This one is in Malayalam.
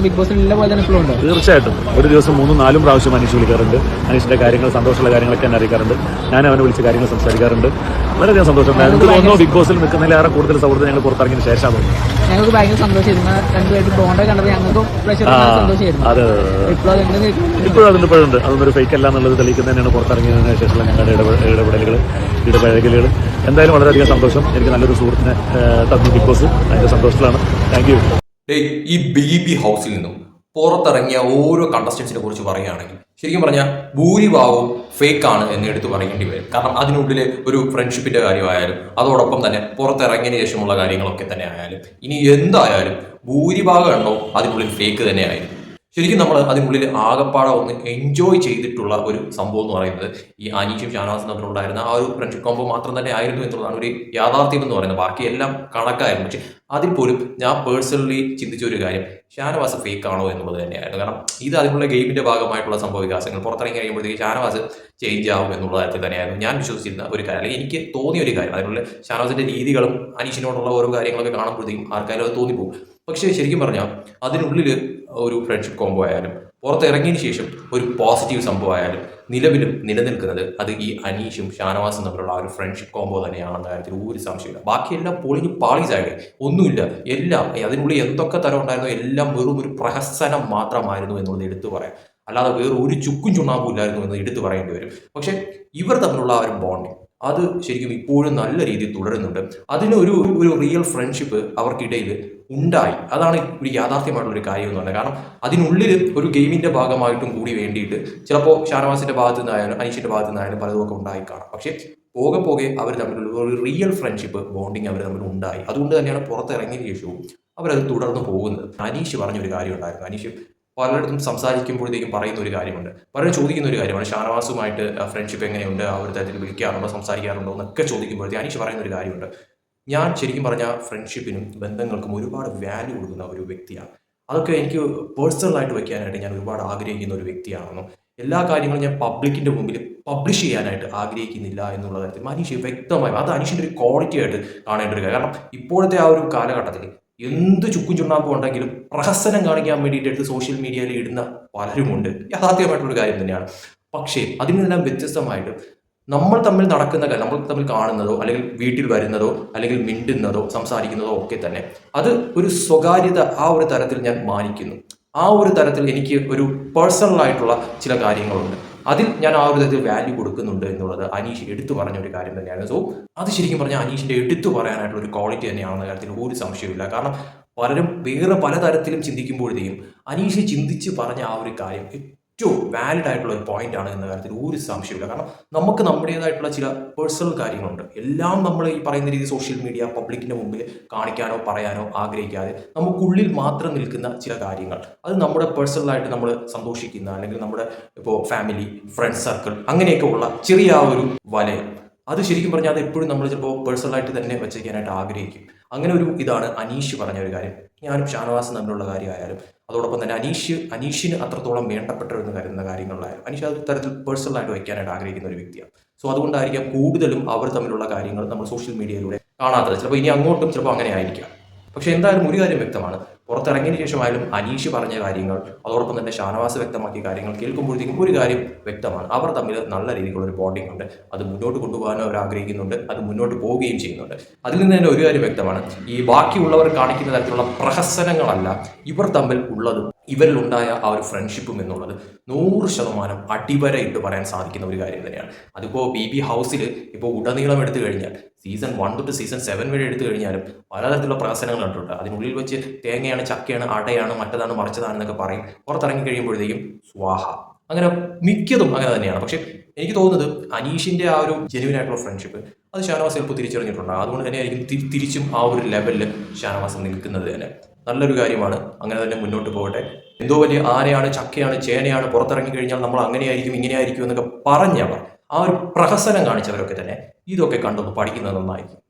ബിഗ് ബോസിൽ ഉള്ള പോലെ തന്നെ ഉണ്ടോ. തീർച്ചയായിട്ടും. ഒരു ദിവസം മൂന്നും നാലും പ്രാവശ്യം അനീഷ് വിളിക്കാറുണ്ട്. അനീഷിന്റെ കാര്യങ്ങൾ സന്തോഷമുള്ള കാര്യങ്ങളൊക്കെ എന്നെ അറിയിക്കാറുണ്ട്. ഞാൻ അവനെ വിളിച്ച് കാര്യങ്ങൾ സംസാരിക്കാറുണ്ട്. വളരെയധികം സന്തോഷം. എനിക്ക് തോന്നുന്നു ബിഗ് ബോസിൽ നിൽക്കുന്നതിലേറെ കൂടുതൽ സൗഹൃദം ഞങ്ങൾ പുറത്തിറങ്ങിയ ശേഷമാണ് ഞങ്ങൾക്ക് ഭയങ്കര സന്തോഷമായിരുന്നു. രണ്ടുപേരും കണ്ടത് ഞങ്ങൾക്കും അതെ ഇപ്പോഴും അതിന്റെ ഇപ്പോഴുണ്ട് അതൊന്നൊരു ഫേക്ക് അല്ല എന്നുള്ളത് തെളിയിക്കുന്നതിനാണ് പുറത്തിറങ്ങിയതിന് ശേഷമുള്ള ഞങ്ങളുടെ ഇടപെ- ഇടപെടലുകൾ ഇടപഴകലുകൾ. എന്തായാലും വളരെയധികം സന്തോഷം. എനിക്ക് നല്ലൊരു സുഹൃത്തിനെ തന്നു ബിഗ് ബോസ്. അതിന്റെ സന്തോഷത്തിലാണ്. താങ്ക് ഈ ബി ബി ഹൗസിൽ നിന്നും പുറത്തിറങ്ങിയ ഓരോ കണ്ടസ്റ്റൻസിനെ കുറിച്ച് പറയുകയാണെങ്കിൽ ശരിക്കും പറഞ്ഞാൽ ഭൂരിഭാഗവും ഫേക്ക് ആണ് എന്ന് എടുത്ത് പറയേണ്ടി വരും. കാരണം അതിനുള്ളിൽ ഒരു ഫ്രണ്ട്ഷിപ്പിന്റെ കാര്യമായാലും അതോടൊപ്പം തന്നെ പുറത്തിറങ്ങിയതിന് ശേഷമുള്ള കാര്യങ്ങളൊക്കെ തന്നെ ആയാലും ഇനി എന്തായാലും ഭൂരിഭാഗം എണ്ണവും അതിനുള്ളിൽ ഫേക്ക് തന്നെയായിരുന്നു ശരിക്കും നമ്മൾ അതിനുള്ളിൽ ആകപ്പാടെ ഒന്ന് എൻജോയ് ചെയ്തിട്ടുള്ള ഒരു സംഭവം എന്ന് പറയുന്നത് ഈ അനീഷും ഷാനവാസും തമ്മിലുണ്ടായിരുന്ന ആ ഒരു ഫ്രണ്ട്ഷിപ്പ് കോമ്പോ മാത്രം തന്നെ ആയിരുന്നു എന്നുള്ളതാണ് ഒരു യാഥാർത്ഥ്യം എന്ന് പറയുന്നത്. ബാക്കിയെല്ലാം കണക്കായിരുന്നു. പക്ഷെ അതിൽ പോലും ഞാൻ പേഴ്സണലി ചിന്തിച്ച ഒരു കാര്യം ഷാനവാസ് ഫേക്ക് ആണോ എന്നുള്ളത് തന്നെയായിരുന്നു. കാരണം ഇത് അതിനുള്ള ഗെയിമിന്റെ ഭാഗമായിട്ടുള്ള സംഭവ വികാസങ്ങൾ. പുറത്തിറങ്ങി കഴിയുമ്പോഴത്തേക്ക് ഷാനവാസ് ചേഞ്ച് ആവും എന്നുള്ള കാര്യത്തിൽ തന്നെയായിരുന്നു. ഞാൻ വിശ്വസിച്ചിരുന്ന ഒരു കാര്യം അല്ലെങ്കിൽ എനിക്ക് തോന്നിയ ഒരു കാര്യം അതിനുള്ള ഷാനവാസിന്റെ രീതികളും അനീഷിനോടുള്ള ഓരോ കാര്യങ്ങളൊക്കെ കാണുമ്പോഴത്തേക്കും ആർക്കായാലും അത് തോന്നിപ്പോകും. പക്ഷേ ശരിക്കും പറഞ്ഞാൽ അതിനുള്ളിൽ ഒരു ഫ്രണ്ട്ഷിപ്പ് കോംബോ ആയാലും പുറത്തിറങ്ങിയതിന് ശേഷം ഒരു പോസിറ്റീവ് സംഭവമായാലും നിലവിലും നിലനിൽക്കുന്നത് അത് ഈ അനീഷും ഷാനവാസും തമ്മിലുള്ള ആ ഒരു ഫ്രണ്ട്ഷിപ്പ് കോംബോ തന്നെയാണെന്ന കാര്യത്തിൽ ഒരു സംശയമില്ല ബാക്കിയെല്ലാം പൊളിഞ്ഞ് പാളീസായിട്ട് ഒന്നുമില്ല. എല്ലാം അതിനുള്ളിൽ എന്തൊക്കെ തരം ഉണ്ടായിരുന്നോ എല്ലാം വെറും ഒരു പ്രഹസനം മാത്രമായിരുന്നു എന്നുള്ളത് എടുത്തു പറയാം. അല്ലാതെ വേറെ ഒരു ചുക്കും ചുണ്ണാമ്പും ഇല്ലായിരുന്നു എന്ന് എടുത്തു പറയേണ്ടി വരും. പക്ഷെ ഇവർ തമ്മിലുള്ള ആ ഒരു ബോണ്ടിങ് അത് ശരിക്കും ഇപ്പോഴും നല്ല രീതിയിൽ തുടരുന്നുണ്ട്. അതിന് ഒരു ഒരു റിയൽ ഫ്രണ്ട്ഷിപ്പ് അവർക്കിടയിൽ ഉണ്ടായി. അതാണ് ഒരു യാഥാർത്ഥ്യമായിട്ടുള്ള ഒരു കാര്യം എന്ന് പറഞ്ഞാൽ. കാരണം അതിനുള്ളിൽ ഒരു ഗെയിമിന്റെ ഭാഗമായിട്ടും കൂടി വേണ്ടിയിട്ട് ചിലപ്പോൾ ഷാനവാസിന്റെ ഭാഗത്തു നിന്നായാലും അനീഷിന്റെ ഭാഗത്തു നിന്നായാലും പലതുമൊക്കെ ഉണ്ടായി കാണാം. പക്ഷേ പോകെ പോകെ അവർ തമ്മിലുള്ള ഒരു റിയൽ ഫ്രണ്ട്ഷിപ്പ് ബോണ്ടിങ് അവർ തമ്മിൽ ഉണ്ടായി. അതുകൊണ്ട് തന്നെയാണ് പുറത്തിറങ്ങിയ ശേഷവും അവരത് തുടർന്ന് പോകുന്നത്. അനീഷ് പറഞ്ഞൊരു കാര്യം ഉണ്ടായിരുന്നു. അനീഷ് പലയിടത്തും സംസാരിക്കുമ്പോഴത്തേക്കും പറയുന്ന ഒരു കാര്യമുണ്ട്. പലരും ചോദിക്കുന്ന ഒരു കാര്യമാണ്. ഷാനവാസുമായിട്ട് ഫ്രണ്ട്ഷിപ്പ് എങ്ങനെയുണ്ട്? ഒരു തരത്തിൽ വിളിക്കാറുണ്ടോ? സംസാരിക്കാറുണ്ടോ? എന്നൊക്കെ ചോദിക്കുമ്പോഴത്തേക്ക് അനീഷ് പറയുന്ന ഒരു കാര്യമുണ്ട്. ഞാൻ ശരിക്കും പറഞ്ഞ ഫ്രണ്ട്ഷിപ്പിനും ബന്ധങ്ങൾക്കും ഒരുപാട് വാല്യൂ കൊടുക്കുന്ന ഒരു വ്യക്തിയാണ്. അതൊക്കെ എനിക്ക് പേഴ്സണലായിട്ട് വെക്കാനായിട്ട് ഞാൻ ഒരുപാട് ആഗ്രഹിക്കുന്ന ഒരു വ്യക്തിയാണെന്നും എല്ലാ കാര്യങ്ങളും ഞാൻ പബ്ലിക്കിന്റെ മുമ്പിൽ പബ്ലിഷ് ചെയ്യാനായിട്ട് ആഗ്രഹിക്കുന്നില്ല എന്നുള്ള തരത്തിൽ അനീഷ് വ്യക്തമായും അത് അനീഷിന്റെ ഒരു ക്വാളിറ്റി ആയിട്ട് കാണേണ്ട ഒരു കാര്യം. കാരണം ഇപ്പോഴത്തെ ആ ഒരു കാലഘട്ടത്തിൽ എന്ത് ചുക്കും ചുണ്ണാമ്പും ഉണ്ടെങ്കിലും പ്രഹസനം കാണിക്കാൻ വേണ്ടിയിട്ട് എടുത്ത് സോഷ്യൽ മീഡിയയിൽ ഇടുന്ന പലരുമുണ്ട്. യാഥാർത്ഥ്യമായിട്ടുള്ള കാര്യം തന്നെയാണ്. പക്ഷേ അതിൽ നിന്നെല്ലാം വ്യത്യസ്തമായിട്ട് നമ്മൾ തമ്മിൽ നടക്കുന്ന നമ്മൾ തമ്മിൽ കാണുന്നതോ അല്ലെങ്കിൽ വീട്ടിൽ വരുന്നതോ അല്ലെങ്കിൽ മിണ്ടുന്നതോ സംസാരിക്കുന്നതോ ഒക്കെ തന്നെ അത് ഒരു സ്വകാര്യത ആ ഒരു തരത്തിൽ ഞാൻ മാനിക്കുന്നു. ആ ഒരു തരത്തിൽ എനിക്ക് ഒരു പേഴ്സണൽ ആയിട്ടുള്ള ചില കാര്യങ്ങളുണ്ട്. അതിൽ ഞാൻ ആ ഒരു തരത്തിൽ വാല്യൂ കൊടുക്കുന്നുണ്ട് എന്നുള്ളത് അനീഷ് എടുത്തു പറഞ്ഞ ഒരു കാര്യം തന്നെയാണ്. സോ അത് ശരിക്കും പറഞ്ഞാൽ അനീഷിന്റെ എടുത്തു പറയാനായിട്ടുള്ള ഒരു ക്വാളിറ്റി തന്നെയാണെന്ന കാര്യത്തിൽ ഒരു സംശയമില്ല കാരണം പലരും വേറെ പല തരത്തിലും ചിന്തിക്കുമ്പോഴത്തേക്കും അനീഷ് ചിന്തിച്ച് പറഞ്ഞ ആ ഒരു കാര്യം ഏറ്റവും വാലിഡ് ആയിട്ടുള്ള ഒരു പോയിന്റ് ആണ് എന്ന കാര്യത്തിൽ ഒരു സംശയമില്ല കാരണം നമുക്ക് നമ്മുടേതായിട്ടുള്ള ചില പേഴ്സണൽ കാര്യങ്ങളുണ്ട്. എല്ലാം നമ്മൾ ഈ പറയുന്ന രീതി സോഷ്യൽ മീഡിയ പബ്ലിക്കിന്റെ മുമ്പിൽ കാണിക്കാനോ പറയാനോ ആഗ്രഹിക്കാതെ നമുക്കുള്ളിൽ മാത്രം നിൽക്കുന്ന ചില കാര്യങ്ങൾ. അത് നമ്മുടെ പേഴ്സണലായിട്ട് നമ്മൾ സന്തോഷിക്കുന്ന അല്ലെങ്കിൽ നമ്മുടെ ഇപ്പോൾ ഫാമിലി ഫ്രണ്ട് സർക്കിൾ അങ്ങനെയൊക്കെ ഉള്ള ചെറിയ ആ ഒരു വലയം. അത് ശരിക്കും പറഞ്ഞാൽ അത് എപ്പോഴും നമ്മൾ ചിലപ്പോൾ പേഴ്സണലായിട്ട് തന്നെ വെച്ചേക്കാനായിട്ട് ആഗ്രഹിക്കും. അങ്ങനെ ഒരു ഇതാണ് അനീഷ് പറഞ്ഞ ഒരു കാര്യം. ഞാനും ഷാനവാസും തമ്മിലുള്ള കാര്യമായാലും അതോടൊപ്പം തന്നെ അനീഷ് അനീഷിന് അത്രത്തോളം വേണ്ടപ്പെട്ടവരെന്ന് കരുതുന്ന കാര്യങ്ങളിലായാലും അനീഷ് അത് തരത്തിൽ പേഴ്സണലായിട്ട് വയ്ക്കാനായിട്ട് ആഗ്രഹിക്കുന്ന ഒരു വ്യക്തിയാണ്. സോ അതുകൊണ്ടായിരിക്കാം കൂടുതലും അവർ തമ്മിലുള്ള കാര്യങ്ങൾ നമ്മൾ സോഷ്യൽ മീഡിയയിലൂടെ കാണാത്തത്. ചിലപ്പോൾ ഇനി അങ്ങോട്ടും ചിലപ്പോൾ അങ്ങനെ ആയിരിക്കാം. പക്ഷെ എന്തായാലും ഒരു കാര്യം വ്യക്തമാണ്. പുറത്തിറങ്ങിയതിന് ശേഷമായാലും അനീഷ് പറഞ്ഞ കാര്യങ്ങൾ അതോടൊപ്പം തന്നെ ഷാനവാസ് വ്യക്തമാക്കിയ കാര്യങ്ങൾ കേൾക്കുമ്പോഴത്തേക്കും ഒരു കാര്യം വ്യക്തമാണ്. അവർ തമ്മിൽ നല്ല രീതിയിലുള്ള ഒരു ബോണ്ടിംഗ് ഉണ്ട്. അത് മുന്നോട്ട് കൊണ്ടുപോകാനും അവർ ആഗ്രഹിക്കുന്നുണ്ട്. അത് മുന്നോട്ട് പോവുകയും ചെയ്യുന്നുണ്ട്. അതിൽ നിന്ന് തന്നെ ഒരു കാര്യം വ്യക്തമാണ്. ഈ ബാക്കിയുള്ളവർ കാണിക്കുന്ന തരത്തിലുള്ള പ്രഹസനങ്ങളല്ല ഇവർ തമ്മിൽ ഉള്ളതും ഇവരിലുണ്ടായ ആ ഒരു ഫ്രണ്ട്ഷിപ്പും എന്നുള്ളത്. നൂറ് ശതമാനം അടിവരയിട്ട് പറയാൻ സാധിക്കുന്ന ഒരു കാര്യം തന്നെയാണ്. അതിപ്പോൾ ബി ബി ഹൗസിൽ ഇപ്പോൾ ഉടനീളം എടുത്തു കഴിഞ്ഞാൽ സീസൺ വൺ തൊട്ട് സീസൺ സെവൻ വരെ എടുത്തു കഴിഞ്ഞാലും പലതരത്തിലുള്ള പ്രഹസനങ്ങൾ കണ്ടിട്ടുണ്ട്. അതിനുള്ളിൽ വെച്ച് തേങ്ങയാണ് ചക്കയാണ് അടയാണ് മറ്റതാണ് മറിച്ചതാണെന്നൊക്കെ പറയും. പുറത്തിറങ്ങി കഴിയുമ്പോഴത്തേക്കും സ്വാഹ. അങ്ങനെ മിക്കതും അങ്ങനെ തന്നെയാണ്. പക്ഷെ എനിക്ക് തോന്നുന്നത് അനീഷിന്റെ ആ ഒരു ജെനുവിൻ ആയിട്ടുള്ള ഫ്രണ്ട്ഷിപ്പ് അത് ഷാനവാസ് ചിലപ്പോൾ തിരിച്ചറിഞ്ഞിട്ടുണ്ട്. അതുകൊണ്ട് തന്നെ ആയിരിക്കും തിരിച്ചും ആ ഒരു ലെവലിൽ ഷാനവാസ് നിൽക്കുന്നത് തന്നെ. നല്ലൊരു കാര്യമാണ്. അങ്ങനെ തന്നെ മുന്നോട്ട് പോകട്ടെ. എന്തോ വലിയ ആനയാണ് ചക്കയാണ് ചേനയാണ് പുറത്തിറങ്ങി കഴിഞ്ഞാൽ നമ്മൾ അങ്ങനെയായിരിക്കും ഇങ്ങനെയായിരിക്കും എന്നൊക്കെ പറഞ്ഞവർ ആ ഒരു പ്രഹസനം കാണിച്ചവരൊക്കെ തന്നെ ഇതൊക്കെ കണ്ടൊന്ന് പഠിക്കുന്നത് നന്നായിരിക്കും.